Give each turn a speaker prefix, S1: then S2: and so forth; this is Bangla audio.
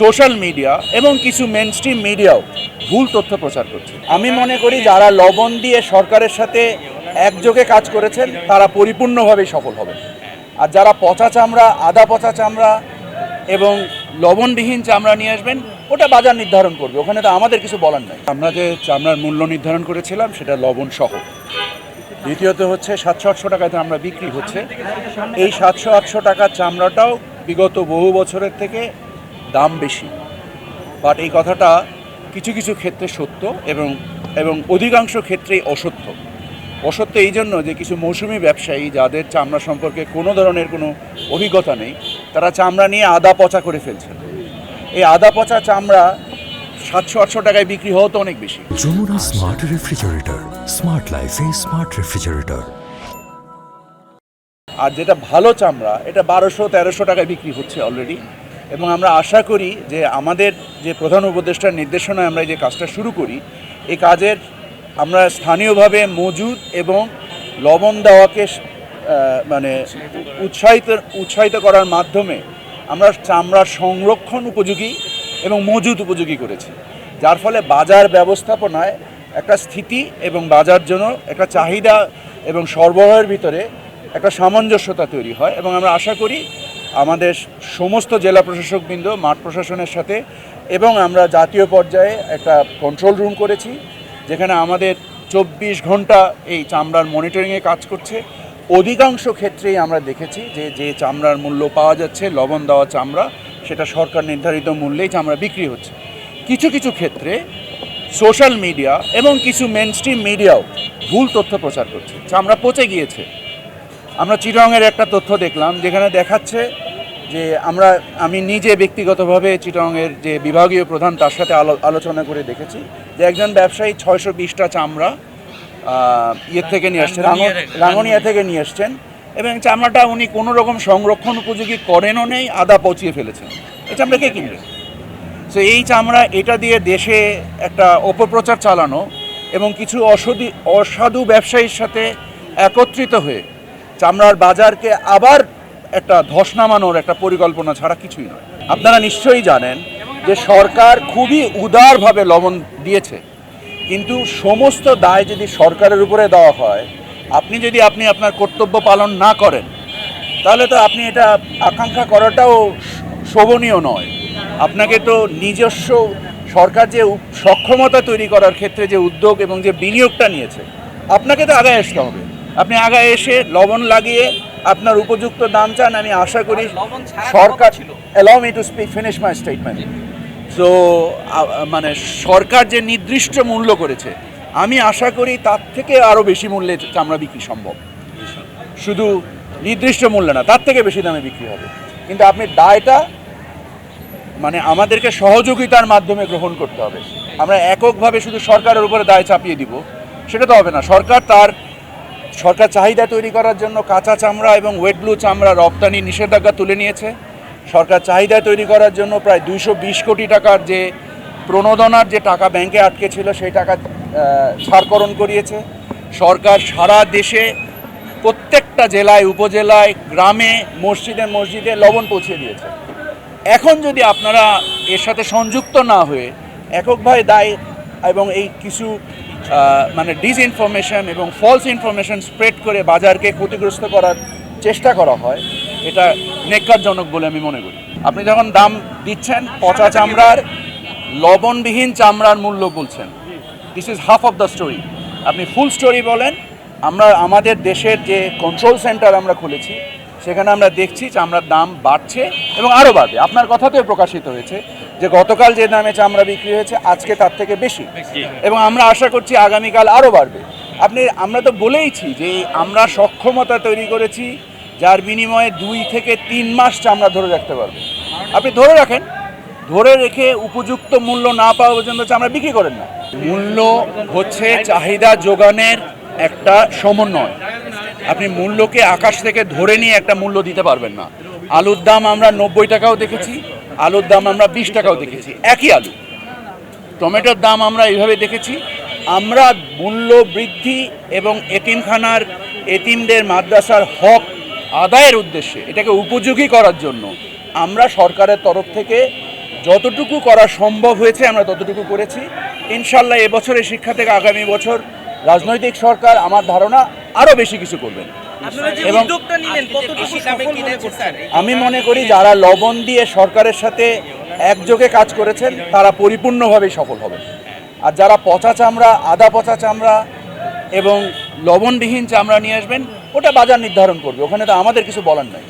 S1: সোশ্যাল মিডিয়া এবং কিছু মেন স্ট্রিম মিডিয়াও ভুল তথ্য প্রচার করছে। আমি মনে করি যারা লবণ দিয়ে সরকারের সাথে একযোগে কাজ করেছেন, তারা পরিপূর্ণভাবে সফল হবে আর যারা পচা চামড়া, আদা পচা চামড়া এবং লবণবিহীন চামড়া নিয়ে আসবেন, ওটা বাজার নির্ধারণ করবে। ওখানে তো আমাদের কিছু বলার নাই। আমরা যে চামড়ার মূল্য নির্ধারণ করেছিলাম, সেটা লবণ সহ। দ্বিতীয়ত হচ্ছে সাতশো আটশো টাকাতে আমরা বিক্রি হচ্ছে। এই সাতশো আটশো টাকার চামড়াটাও বিগত বহু বছরের থেকে দাম বেশি। বাট এই কথাটা কিছু কিছু ক্ষেত্রে সত্য এবং এবং অধিকাংশ ক্ষেত্রেই অসত্য। অসত্য এই জন্য যে কিছু মৌসুমি ব্যবসায়ী যাদের চামড়া সম্পর্কে কোনো ধরনের কোনো অভিজ্ঞতা নেই তারা চামড়া নিয়ে আদা পচা করে ফেলছেন। এই আদা পচা চামড়া সাতশো আটশো টাকায় বিক্রি হওয়া তো অনেক বেশি।
S2: যমুনা স্মার্ট রেফ্রিজারেটর স্মার্ট লাইফে স্মার্ট রেফ্রিজারেটর
S1: আর যেটা ভালো চামড়া এটা বারোশো তেরোশো টাকায় বিক্রি হচ্ছে অলরেডি এবং আমরা আশা করি যে আমাদের যে প্রধান উপদেষ্টার নির্দেশনায় আমরা যে কাজটা শুরু করি, এই কাজের আমরা স্থানীয়ভাবে মজুদ এবং লবণ দেওয়াকে মানে উৎসাহিত উৎসাহিত করার মাধ্যমে আমরা চামড়ার সংরক্ষণ উপযোগী এবং মজুদ উপযোগী করেছি। যার ফলে বাজার ব্যবস্থাপনায় একটা স্থিতি এবং বাজার জন্য একটা চাহিদা এবং সরবরাহের ভিতরে একটা সামঞ্জস্যতা তৈরি হয় এবং আমরা আশা করি আমাদের সমস্ত জেলা প্রশাসকবৃন্দ, মাঠ প্রশাসনের সাথে এবং আমরা জাতীয় পর্যায়ে একটা কন্ট্রোল রুম করেছি, যেখানে আমাদের চব্বিশ ঘণ্টা এই চামড়ার মনিটরিংয়ে কাজ করছে। অধিকাংশ ক্ষেত্রেই আমরা দেখেছি যে যে চামড়ার মূল্য পাওয়া যাচ্ছে, লবণ দেওয়া চামড়া, সেটা সরকার নির্ধারিত মূল্যেই চামড়া বিক্রি হচ্ছে। কিছু কিছু ক্ষেত্রে সোশ্যাল মিডিয়া এবং কিছু মেন স্ট্রিম মিডিয়াও ভুল তথ্য প্রচার করছে। চামড়া পচে গিয়েছে। আমরা চিটংয়ের একটা তথ্য দেখলাম যেখানে দেখাচ্ছে যে আমরা আমি নিজে ব্যক্তিগতভাবে চিটংয়ের যে বিভাগীয় প্রধান তার সাথে আলো- আলোচনা করে দেখেছি যে একজন ব্যবসায়ী ছয়শো বিশটা চামড়া ইয়ের থেকে নিয়ে আসছেন রাঙ্গ- রাঙ্গুনিয়া থেকে। নিয়ে আসছেন এবং চামড়াটা উনি কোনো রকম সংরক্ষণ উপযোগী করেনও নেই আদা পচিয়ে ফেলেছেন। এই চামড়া কে কিনবে? সো এই চামড়া এটা দিয়ে দেশে একটা অপপ্রচার চালানো এবং কিছু অসদি অসাধু ব্যবসায়ীর সাথে একত্রিত হয়ে চামড়ার বাজারকে আবার একটা ধস নামানোর একটা পরিকল্পনা ছাড়া কিছুই নয়। আপনারা নিশ্চয়ই জানেন যে সরকার খুবই উদারভাবে লবণ দিয়েছে। কিন্তু সমস্ত দায় যদি সরকারের উপরে দেওয়া হয়, আপনি যদি আপনি আপনার কর্তব্য পালন না করেন, তাহলে তো আপনি এটা আকাঙ্ক্ষা করাটাও শোভনীয় নয়। আপনাকে তো নিজস্ব সরকার যে সক্ষমতা তৈরি করার ক্ষেত্রে যে উদ্যোগ এবং যে বিনিয়োগটা নিয়েছে, আপনাকে তো আগায় আসতে হবে। আপনি আগায় এসে লবণ লাগিয়ে আপনার উপযুক্ত দাম চান আমি আশা করি সরকার। Allow me to speak finish my statement so মানে সরকার যে নির্দিষ্ট মূল্য করেছে আমি আশা করি তার থেকে আরও বেশি মূল্যে চামড়া বিক্রি সম্ভব। শুধু নির্দিষ্ট মূল্য না তার থেকে বেশি দামে বিক্রি হবে। কিন্তু আপনি দায়টা মানে আমাদেরকে সহযোগিতার মাধ্যমে গ্রহণ করতে হবে। আমরা এককভাবে শুধু সরকারের উপরে দায় চাপিয়ে দিব সেটা তো হবে না। সরকার তার সরকার চাহিদা তৈরি করার জন্য কাঁচা চামড়া এবং ওয়েট ব্লু চামড়া রপ্তানি নিষেধাজ্ঞা তুলে নিয়েছে। সরকার চাহিদা তৈরি করার জন্য প্রায় দুশো বিশ কোটি টাকার যে প্রণোদনার যে টাকা ব্যাংকে আটকে ছিল, সেই টাকা ছাড়করণ করিয়েছে। সরকার সারা দেশে, প্রত্যেকটা জেলায়, উপজেলায়, গ্রামে, মসজিদে মসজিদে লবণ পৌঁছে দিয়েছে। এখন যদি আপনারা এর সাথে সংযুক্ত না হয়ে এককভাবে দায় এবং এই কিছু মানে ডিসইনফরমেশন এবং ফলস ইনফরমেশন স্প্রেড করে বাজারকে ক্ষতিগ্রস্ত করার চেষ্টা করা হয় এটা নেককারজনক বলে আমি মনে করি। আপনি যখন দাম দিচ্ছেন পচা চামড়ার লবণবিহীন চামড়ার মূল্য বলছেন। This is half of the story আপনি ফুল স্টোরি বলেন আমরা আমাদের দেশের যে কন্ট্রোল সেন্টার আমরা খুলেছি সেখানে আমরা দেখছি চামড়ার দাম বাড়ছে এবং আরও বাড়বে। আপনার কথাতেও প্রকাশিত হয়েছে। যে গতকাল যে দামে চামড়া বিক্রি হয়েছে আজকে তার থেকে বেশি। এবং আমরা আশা করছি আগামীকাল আরও বাড়বে। আপনি আমরা তো বলেইছি যে আমরা সক্ষমতা তৈরি করেছি যার বিনিময়ে দুই থেকে তিন মাস চামড়া ধরে রাখতে পারবে। আপনি ধরে রাখেন। ধরে রেখে উপযুক্ত মূল্য না পাওয়া পর্যন্ত চামড়া বিক্রি করেন না। মূল্য হচ্ছে চাহিদা যোগানের একটা সমন্বয়। আপনি মূল্যকে আকাশ থেকে ধরে নিয়ে একটা মূল্য দিতে পারবেন না। আলুর দাম আমরা নব্বই টাকাও দেখেছি। আলুর দাম আমরা বিশ টাকাও দেখেছি। একই আলু। টমেটোর দাম আমরা এইভাবে দেখেছি। আমরা মূল্য বৃদ্ধি এবং এতিমখানার এতিমদের মাদ্রাসার হক আদায়ের উদ্দেশ্যে এটাকে উপযোগী করার জন্য আমরা সরকারের তরফ থেকে যতটুকু করা সম্ভব হয়েছে আমরা ততটুকু করেছি। ইনশাল্লাহ এবছরের শিক্ষা থেকে আগামী বছর রাজনৈতিক সরকার আমার ধারণা আরও বেশি কিছু করবেন। এবং আমি মনে করি যারা লবণ দিয়ে সরকারের সাথে একযোগে কাজ করেছেন তারা পরিপূর্ণভাবে সফল হবে। আর যারা পচা চামড়া আদা পচা চামড়া এবং লবণবিহীন চামড়া নিয়ে আসবেন ওটা বাজার নির্ধারণ করবে। ওখানে তো আমাদের কিছু বলার নাই।